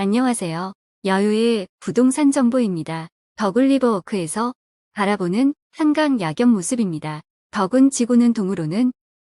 안녕하세요. 여유의 부동산 정보입니다. 더글리버워크에서 바라보는 한강 야경 모습입니다. 덕은 지구는 동으로는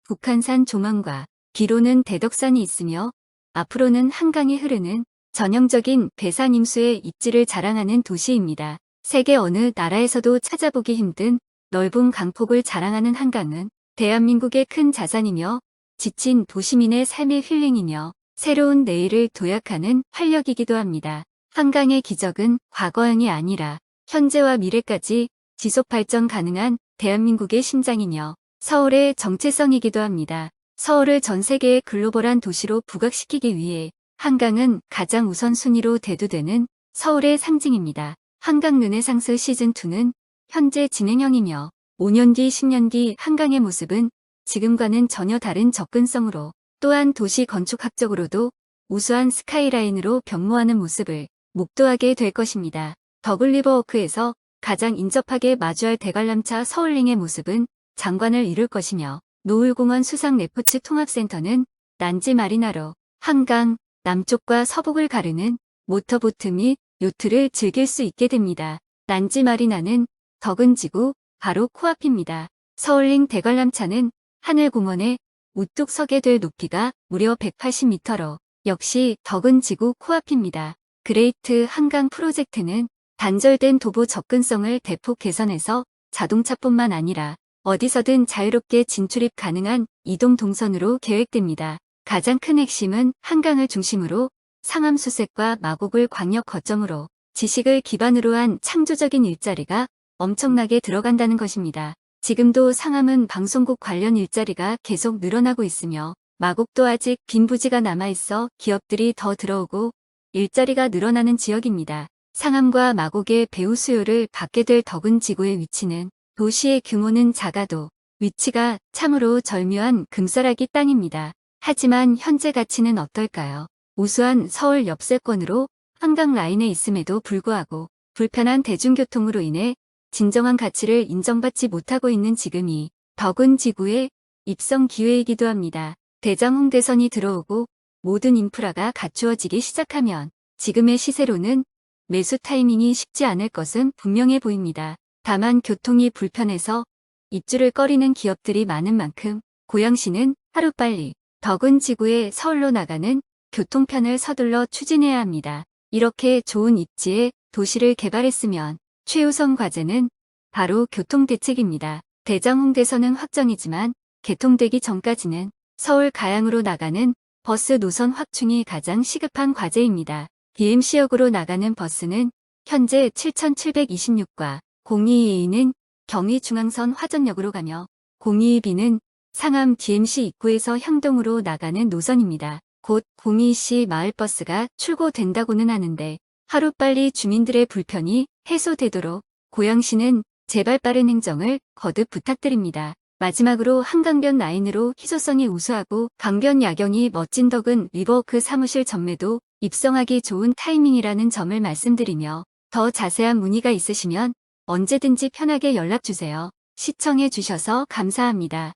북한산 조망과 뒤로는 대덕산이 있으며 앞으로는 한강이 흐르는 전형적인 배산 임수의 입지를 자랑하는 도시입니다. 세계 어느 나라에서도 찾아보기 힘든 넓은 강폭을 자랑하는 한강은 대한민국의 큰 자산이며 지친 도시민의 삶의 힐링이며 새로운 내일을 도약하는 활력이기도 합니다. 한강의 기적은 과거형이 아니라 현재와 미래까지 지속 발전 가능한 대한민국의 심장이며 서울의 정체성이기도 합니다. 서울을 전 세계의 글로벌한 도시로 부각시키기 위해 한강은 가장 우선순위로 대두되는 서울의 상징입니다. 한강 르네상스 시즌2는 현재 진행형이며 5년 뒤 10년 뒤 한강의 모습은 지금과는 전혀 다른 접근성으로 또한 도시 건축학적으로도 우수한 스카이라인으로 변모하는 모습을 목도하게 될 것입니다. 더글리버워크에서 가장 인접하게 마주할 대관람차 서울링의 모습은 장관을 이룰 것이며 노을공원 수상 레포츠 통합센터는 난지 마리나로 한강, 남쪽과 서북을 가르는 모터보트 및 요트를 즐길 수 있게 됩니다. 난지 마리나는 덕은지구 바로 코앞입니다. 서울링 대관람차는 하늘공원에 우뚝 서게 될 높이가 무려 180m로 역시 덕은 지구 코앞입니다. 그레이트 한강 프로젝트는 단절된 도보 접근성을 대폭 개선해서 자동차뿐만 아니라 어디서든 자유롭게 진출입 가능한 이동 동선으로 계획됩니다. 가장 큰 핵심은 한강을 중심으로 상암 수색과 마곡을 광역 거점으로 지식을 기반으로 한 창조적인 일자리가 엄청나게 들어간다는 것입니다. 지금도 상암은 방송국 관련 일자리가 계속 늘어나고 있으며 마곡도 아직 빈 부지가 남아있어 기업들이 더 들어오고 일자리가 늘어나는 지역입니다. 상암과 마곡의 배후 수요를 받게 될 덕은 지구의 위치는 도시의 규모는 작아도 위치가 참으로 절묘한 금싸라기 땅입니다. 하지만 현재 가치는 어떨까요? 우수한 서울 옆세권으로 한강 라인에 있음에도 불구하고 불편한 대중교통으로 인해 진정한 가치를 인정받지 못하고 있는 지금이 덕은 지구의 입성 기회이기도 합니다. 대장 홍대선이 들어오고 모든 인프라가 갖추어지기 시작하면 지금의 시세로는 매수 타이밍이 쉽지 않을 것은 분명해 보입니다. 다만 교통이 불편해서 입주를 꺼리는 기업들이 많은 만큼 고양시는 하루빨리 덕은 지구에 서울로 나가는 교통편을 서둘러 추진해야 합니다. 이렇게 좋은 입지에 도시를 개발했으면 최우선 과제는 바로 교통대책입니다. 대장홍대선은 확정이지만 개통되기 전까지는 서울 가양으로 나가는 버스 노선 확충이 가장 시급한 과제입니다. BMC역으로 나가는 버스는 현재 7726과 022는 경의중앙선 화전역으로 가며 022B는 상암 DMC 입구에서 향동으로 나가는 노선입니다. 곧 02C 마을버스가 출고된다고는 하는데 하루빨리 주민들의 불편이 해소되도록 고양시는 제발 빠른 행정을 거듭 부탁드립니다. 마지막으로 한강변 라인으로 희소성이 우수하고 강변 야경이 멋진 덕은 리버워크 사무실 전매도 입성하기 좋은 타이밍이라는 점을 말씀드리며 더 자세한 문의가 있으시면 언제든지 편하게 연락주세요. 시청해주셔서 감사합니다.